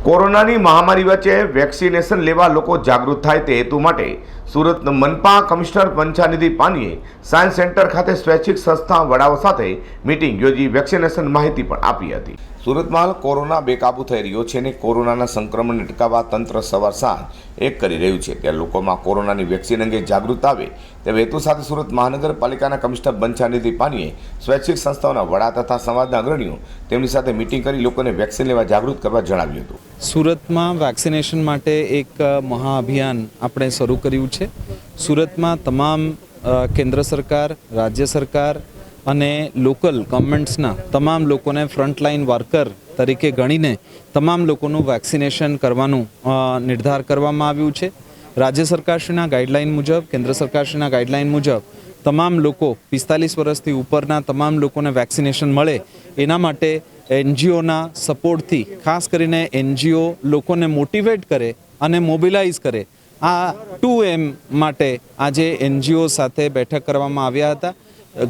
કોરોનાની મહામારી વચ્ચે વેક્સિનેશન લેવા લોકો જાગૃત થાય તે હેતુ માટે સુરત મનપા કમિશનર પંચાનિધિ પાનીએ સાયન્સ સેન્ટર ખાતે સ્વૈચ્છિક સંસ્થા વડાઓ સાથે મીટિંગ યોજી વેક્સિનેશન માહિતી પણ આપી હતી. સુરતમાં હાલ કોરોના બેકાબૂ થઈ રહ્યો છે અને કોરોનાના સંક્રમણને અટકાવવા તંત્ર સવાર સાંજ એક કરી રહ્યું છે. ત્યારે લોકોમાં કોરોનાની વેક્સિન અંગે જાગૃત આવે તે હેતુ સાથે સુરત મહાનગરપાલિકાના કમિશનર બંછાનિધિ પાનીએ સ્વૈચ્છિક સંસ્થાઓના વડા તથા સમાજના અગ્રણીઓ તેમની સાથે મીટિંગ કરી લોકોને વેક્સિન લેવા જાગૃત કરવા જણાવ્યું હતું. સુરતમાં વેક્સિનેશન માટે એક મહાઅભિયાન આપણે શરૂ કર્યું છે. સુરતમાં તમામ કેન્દ્ર સરકાર, રાજ્ય સરકાર અને લોકલ ગવર્મેન્ટ્સના તમામ લોકોને ફ્રન્ટલાઇન વર્કર તરીકે ગણીને તમામ લોકોનું વેક્સિનેશન કરવાનું નિર્ધાર કરવામાં આવ્યું છે. રાજ્ય સરકારશ્રીના ગાઈડલાઇન મુજબ, કેન્દ્ર સરકારશ્રીના ગાઈડલાઇન મુજબ તમામ લોકો પિસ્તાલીસ વર્ષથી ઉપરના તમામ લોકોને વેક્સિનેશન મળે. એના માટે એનજીઓના સપોર્ટથી ખાસ કરીને એનજીઓ લોકોને મોટિવેટ કરે અને મોબિલાઇઝ કરે આ ટુ એમ માટે આજે એનજીઓ સાથે બેઠક કરવામાં આવ્યા હતા.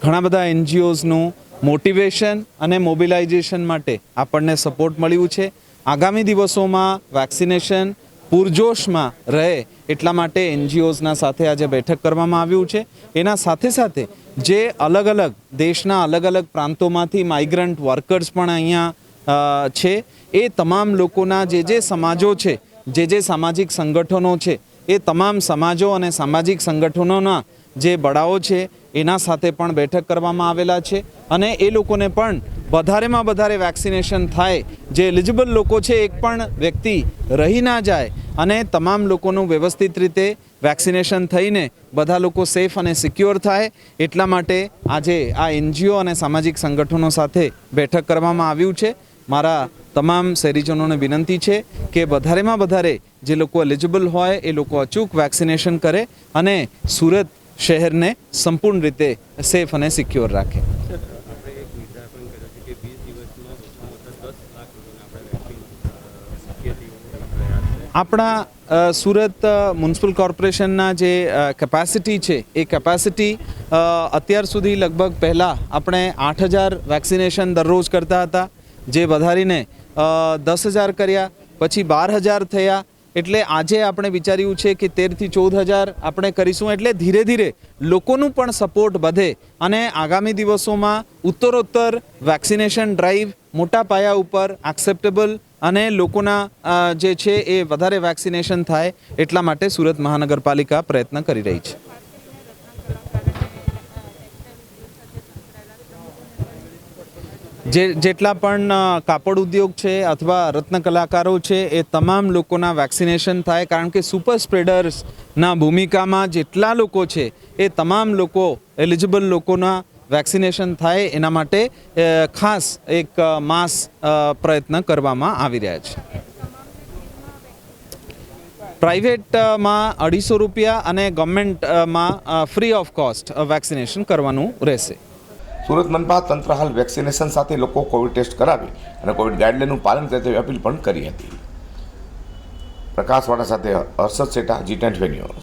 ઘણા બધા એનજીઓઝનું મોટિવેશન અને મોબિલાઇઝેશન માટે આપણને સપોર્ટ મળ્યું છે. આગામી દિવસોમાં વેક્સિનેશન પૂરજોશમાં રહે એટલા માટે એનજીઓઝના સાથે આજે બેઠક કરવામાં આવ્યું છે. એના સાથે સાથે જે અલગ અલગ દેશના અલગ અલગ પ્રાંતોમાંથી માઇગ્રન્ટ વર્કર્સ પણ અહીંયા છે. એ તમામ લોકોના જે જે સમાજો છે, જે જે સામાજિક સંગઠનો છે એ તમામ સમાજો અને સામાજિક સંગઠનોના જે બળાઓ છે, એના સાથે પણ બેઠક કરવામાં આવેલા છે અને એ લોકોને પણ વધારેમાં વધારે વેક્સિનેશન થાય. જે એલિજિબલ લોકો છે, એક પણ વ્યક્તિ રહી ના જાય અને તમામ લોકોનું વ્યવસ્થિત રીતે વેક્સિનેશન થઈને બધા લોકો સેફ અને સિક્યોર થાય, એટલા માટે આજે આ એનજીઓ અને સામાજિક સંગઠનો સાથે બેઠક કરવામાં આવ્યું છે. મારા તમામ શહેરીજનોને વિનંતી છે કે વધારેમાં વધારે જે લોકો એલિજિબલ હોય એ લોકો અચૂક વેક્સિનેશન કરે અને સુરત શહેરને સંપૂર્ણ રીતે સેફ અને સિક્યોર રાખે. આપણા સુરત મ્યુનિસિપલ કોર્પોરેશનના જે કેપેસિટી છે, એ કેપેસિટી અત્યાર સુધી લગભગ પહેલાં આપણે આઠ હજાર વેક્સિનેશન દરરોજ કરતા હતા. જે વધારીને દસ હજાર કર્યા, પછી બાર હજાર થયા. એટલે આજે આપણે વિચાર્યું છે કે તેરથી ચૌદ હજાર આપણે કરીશું. એટલે ધીરે ધીરે લોકોનું પણ સપોર્ટ વધે અને આગામી દિવસોમાં ઉત્તરોત્તર વેક્સિનેશન ડ્રાઈવ મોટા પાયા ઉપર એક્સેપ્ટેબલ અને લોકોના જે છે એ વધારે વેક્સિનેશન થાય એટલા માટે સુરત મહાનગરપાલિકા પ્રયત્ન કરી રહી છે. જે જેટલા પણ કાપડ ઉદ્યોગ છે અથવા રત્ન કલાકારો છે, એ તમામ લોકોના વેક્સિનેશન થાય. કારણ કે સુપર સ્પ્રેડર્સના ભૂમિકામાં જેટલા લોકો છે, એ તમામ લોકો, એલિજિબલ લોકોના વેક્સિનેશન થાય. એના માટે ખાસ એક માસ પ્રયત્ન કરવામાં આવી રહ્યા છે. પ્રાઇવેટમાં અઢીસો રૂપિયા અને ગવર્મેન્ટમાં ફ્રી ઓફ કોસ્ટ વેક્સિનેશન કરવાનું રહેશે. સુરત મનપા તંત્ર હાલ વેક્સિનેશન સાથે લોકો કોવિડ ટેસ્ટ કરાવી અને કોવિડ ગાઈડલાઈનનું પાલન કરે તેવી અપીલ પણ કરી હતી. પ્રકાશવાળા સાથે હર્ષદ શેઠા, જી ટેન્ટ વેન્યુ